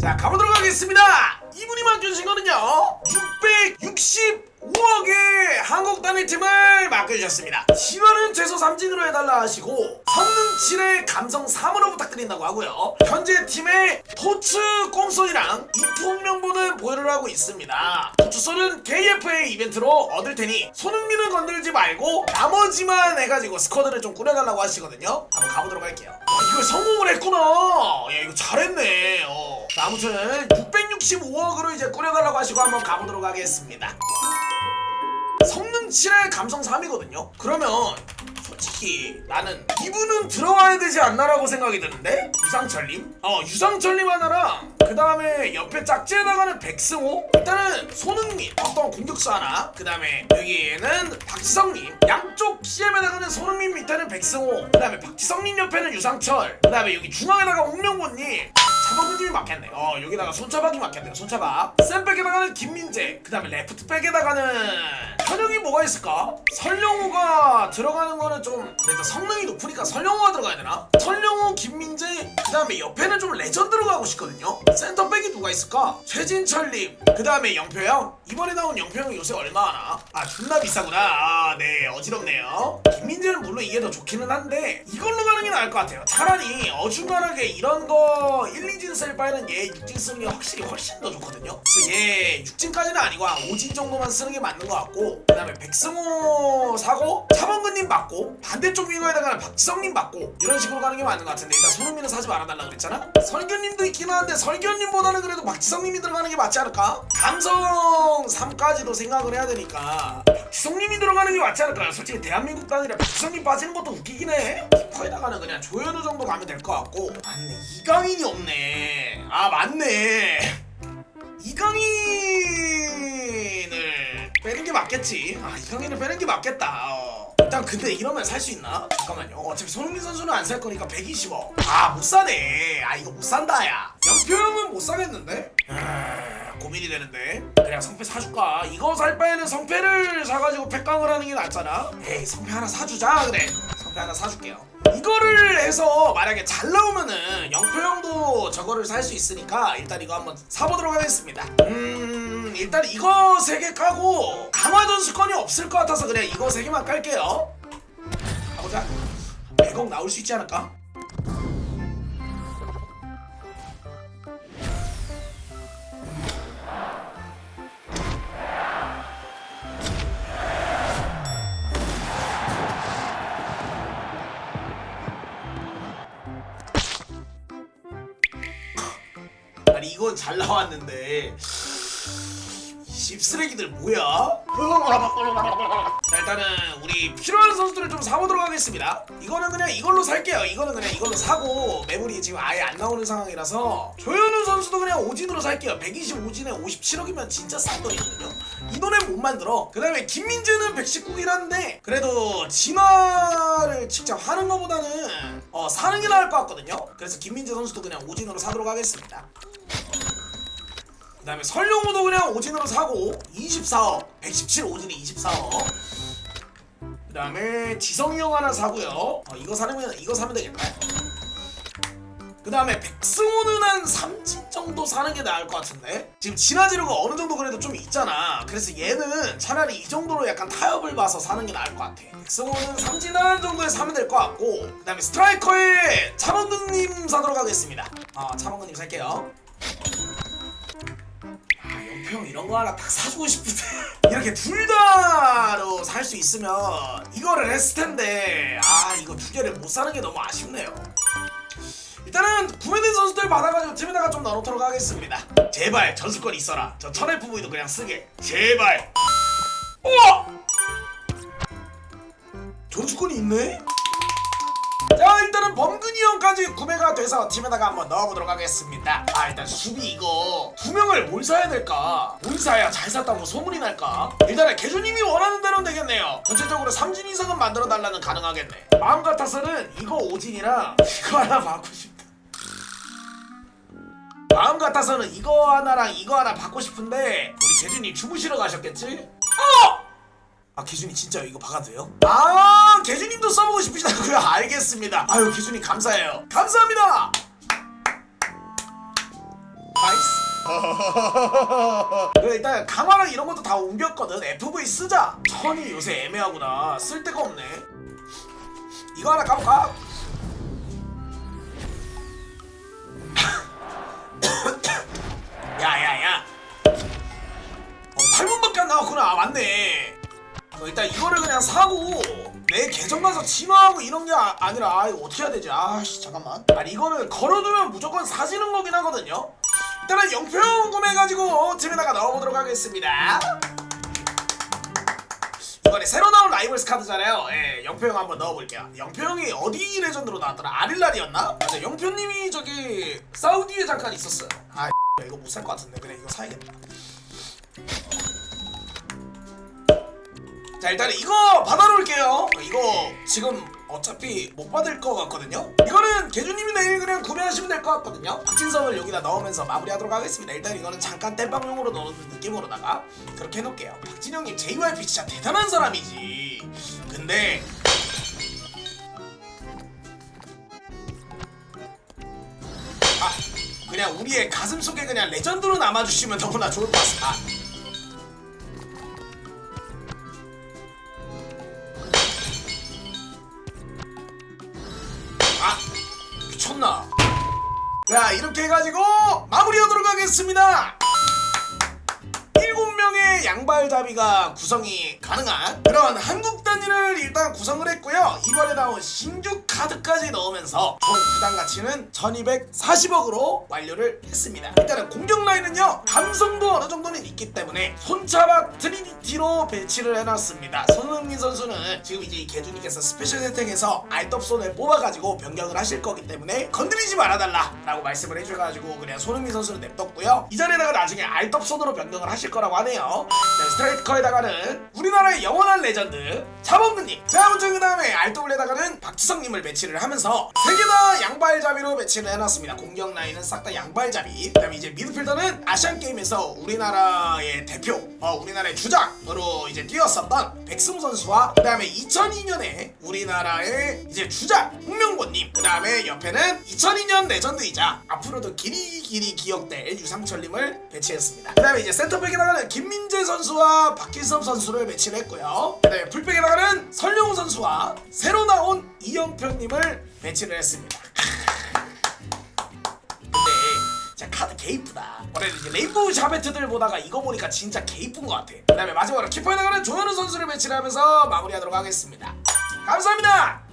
자 가보도록 하겠습니다. 이분이 맡겨주신 거는요 665억의 한국 단일팀을 맡겨주셨습니다. 신화는 최소 3진으로 해달라 하시고 선능 7의 감성 3으로 부탁드린다고 하고요. 현재 팀의 토츠 꽁손이랑 이품 명분은 보유를 하고 있습니다. 토츠손은 KFA 이벤트로 얻을 테니 손흥민은 건들지 말고 나머지만 해가지고 스쿼드를 좀 꾸려달라고 하시거든요. 한번 가보도록 할게요. 아, 이걸 성공을 했구나. 야 이거 잘했네. 어. 자, 아무튼 665억으로 이제 꾸려달라고 하시고 한번 가보도록 하겠습니다. 성능 7의 감성 3이거든요. 그러면 솔직히 나는 이분은 들어와야 되지 않나라고 생각이 드는데? 유상철님? 어 유상철님 하나랑 그 다음에 옆에 짝지에 나가는 백승호? 일단은 손흥민 어떤 공격수 하나? 그 다음에 여기에는 박지성님. 양쪽 CM에 나가는 손흥민 밑에는 백승호. 그 다음에 박지성님 옆에는 유상철. 그 다음에 여기 중앙에다가 옥명곤님 차범근님이 맞겠네 어 여기다가 손차박이 맞겠네요 손차박 센백에 나가는 김민재 그 다음에 레프트백에 나가는 현영이 뭐가 있을까? 설령호가 들어가는 거는 좀 그래도 성능이 높으니까 설령호가 들어가야 되나? 설령호 김민재 그 다음에 옆에는 좀 레전드로 가고 싶거든요 센터백이 누가 있을까? 최진철님. 그 다음에 영표형. 이번에 나온 영표형이 요새 얼마 하나? 아 존나 비싸구나. 아 네 어지럽네요. 김민재는 물론 이게 더 좋기는 한데 이걸로 가는 게 나을 것 같아요. 차라리 어중간하게 이런 거 1, 2진 쓸 바에는 얘 6진 쓰는 게 확실히 훨씬 더 좋거든요. 그래서 얘 6진까지는 아니고 한 5진 정도만 쓰는 게 맞는 것 같고 그 다음에 백승호 사고 차범근님 받고 반대쪽 윙어에다가 박지성님 받고 이런 식으로 가는 게 맞는 것 같은데 일단 손흥민은 사지 말아달라 그랬잖아? 설견님도 있긴 한데 설견님보다는 그래도 박지성님이 들어가는 게 맞지 않을까? 감성 3까지도 생각을 해야 되니까 박지성님이 들어가는 게 맞지 않을까요? 솔직히 대한민국 단이라 박지성님 빠지는 것도 웃기긴 해 키퍼에다가는 그냥 조현우 정도 가면 될 것 같고 맞네 이강인이 없네 아 맞네 이강인을 빼는 게 맞겠지. 아 이강인을 빼는 게 맞겠다. 근데 이러면 살 수 있나? 잠깐만요. 어차피 손흥민 선수는 안 살 거니까 120억. 아못 사네. 아 이거 못 산다야. 연표형은 못 사겠는데? 아, 고민이 되는데. 그냥 성패 사줄까? 이거 살 바에는 성패를 사가지고 팩강을 하는 게 낫잖아. 에이 성패 하나 사주자 그래. 성패 하나 사줄게요. 이거를 해서 만약에 잘 나오면은 영표 형도 저거를 살 수 있으니까 일단 이거 한번 사보도록 하겠습니다. 음 일단 이거 세 개 까고 강화 전 수건이 없을 것 같아서 그냥 이거 세 개만 깔게요. 가보자. 100억 나올 수 있지 않을까? 아니 이건 잘 나왔는데 씹쓰레기들 뭐야? 자 일단은 우리 필요한 선수들을 좀 사보도록 하겠습니다. 이거는 그냥 이걸로 살게요. 이거는 그냥 이걸로 사고 매물이 지금 아예 안 나오는 상황이라서 조현우 선수도 그냥 오진으로 살게요. 125진에 57억이면 진짜 싼 돈이거든요. 이 돈에 못 만들어. 그 다음에 김민재는 119긴 한데 그래도 진화를 직접 하는 것보다는 어 사는 게 나을 것 같거든요. 그래서 김민재 선수도 그냥 오진으로 사도록 하겠습니다 그 다음에 설령우도 그냥 오진으로 사고 24억 117 오진에 24억. 그 다음에 지성이 형 하나 사고요. 어, 이거 사면 이거 사면 되겠다. 그 다음에 백승호는 한 3진 정도 사는 게 나을 것 같은데? 지금 진화지료가 어느 정도 그래도 좀 있잖아. 그래서 얘는 차라리 이 정도로 약간 타협을 봐서 사는 게 나을 것 같아. 백승호는 3진 한 정도에 사면 될 것 같고 그 다음에 스트라이커에 차범근님 사도록 하겠습니다. 아 차범근님 살게요 아, 연평 이런 거 하나 딱 사주고 싶은데 이렇게 둘 다로 살 수 있으면 이거를 했을 텐데 아 이거 두 개를 못 사는 게 너무 아쉽네요. 일단은 구매된 선수들 받아가지고 팀에다가 좀 넣어놓도록 하겠습니다. 제발 전수권 있어라. 저 천의 부부이도 그냥 쓰게. 제발. 우와! 전수권이 있네? 자 일단은 범근이 형까지 구매가 돼서 팀에다가 한번 넣어보도록 하겠습니다. 아 일단 수비 이거 두 명을 뭘 사야 될까? 뭘 사야 잘 샀다고 소문이 날까? 일단은 개주님이 원하는 대로 되겠네요. 전체적으로 3진 이상은 만들어 달라는 가능하겠네. 마음 같아서는 이거 5진이랑 이거 하나 받고 싶다. 마음 같아서는 이거 하나랑 이거 하나 받고 싶은데 우리 개주님 주무시러 가셨겠지? 어! 아 개준이 진짜 이거 박아도 돼요? 아 개준님도 써보고 싶으시다고요? 알겠습니다. 아유 개준이 감사해요. 감사합니다! 아이 그래 일단 강화랑 이런 것도 다 옮겼거든. FV 쓰자. 천이 요새 애매하구나. 쓸 데가 없네. 이거 하나 까볼까? 야야야. 어, 8분밖에 안 나왔구나. 아, 맞네 어, 일단 이거를 그냥 사고 내 계정 가서 진화하고 이런 게 아, 아니라 아, 어떻게 해야 되지? 아씨 잠깐만. 아니 이거는 걸어두면 무조건 사지는 거긴 하거든요. 일단은 영평 구매해가지고 집에다가 넣어보도록 하겠습니다. 이번에 새로 나온 라이벌스 카드잖아요. 예, 영표형 한번 넣어볼게요. 영표형이 어디 레전드로 나왔더라? 아릴랄이었나? 맞아 영표님이 저기 사우디에 잠깐 있었어요. 아 이거 못 살 것 같은데. 그래 이거 사야겠다 자 일단 이거 받아놓을게요. 이거 지금 어차피 못 받을 것 같거든요. 이거는 개주님이 내일 그냥 구매하시면 될 것 같거든요. 박진성을 여기다 넣으면서 마무리하도록 하겠습니다. 일단 이거는 잠깐 땜빵용으로 넣는 느낌으로다가 그렇게 해놓을게요. 박진영님 JYP 진짜 대단한 사람이지. 근데 아 그냥 우리의 가슴 속에 그냥 레전드로 남아주시면 너무나 좋을 것 같습니다 자 이렇게 해가지고 마무리하도록 하겠습니다 의 양발잡이가 구성이 가능한 그런 한국 단위를 일단 구성을 했고요. 이번에 나온 신규 카드까지 넣으면서 총 부담 가치는 1240억으로 완료를 했습니다. 일단은 공격 라인은요 감성도 어느 정도는 있기 때문에 손잡아 트리니티로 배치를 해놨습니다. 손흥민 선수는 지금 이제 이 개준이께서 스페셜 혜택에서 알떡손을 뽑아가지고 변경을 하실 거기 때문에 건드리지 말아달라 라고 말씀을 해줘가지고 그냥 손흥민 선수는 냅뒀고요. 이 자리에다가 나중에 알떡손으로 변경을 하실 거라고 하네요 네, 스트라이커에다가는 우리나라의 영원한 레전드 차범근님. 자 아무튼 그 다음에 알떡에다가는 박지성님을 배치를 하면서 세개다 양발잡이로 배치를 해놨습니다. 공격 라인은 싹 다 양발잡이 그 다음에 이제 미드필더는 아시안게임에서 우리나라의 대표 어, 우리나라의 주장으로 이제 뛰었었던 백승 선수와 그 다음에 2002년에 우리나라의 이제 주장 홍명보님. 그 다음에 옆에는 2002년 레전드이자 앞으로도 길이 길이 기억될 유상철님을 배치했습니다. 그 다음에 이제 센터백에다가는 김민재 선수와 박기섭 선수를 배치를 했고요. 그 다음에 풀백에다가는 설룡우 선수와 새로 나온 이영표님을 배치를 했습니다. 카드 개 이쁘다. 원래 이제 레인보우 샤베트들 보다가 이거 보니까 진짜 개 이쁜 것 같아. 그 다음에 마지막으로 키퍼에 나가는 조현우 선수를 배치를 하면서 마무리하도록 하겠습니다. 감사합니다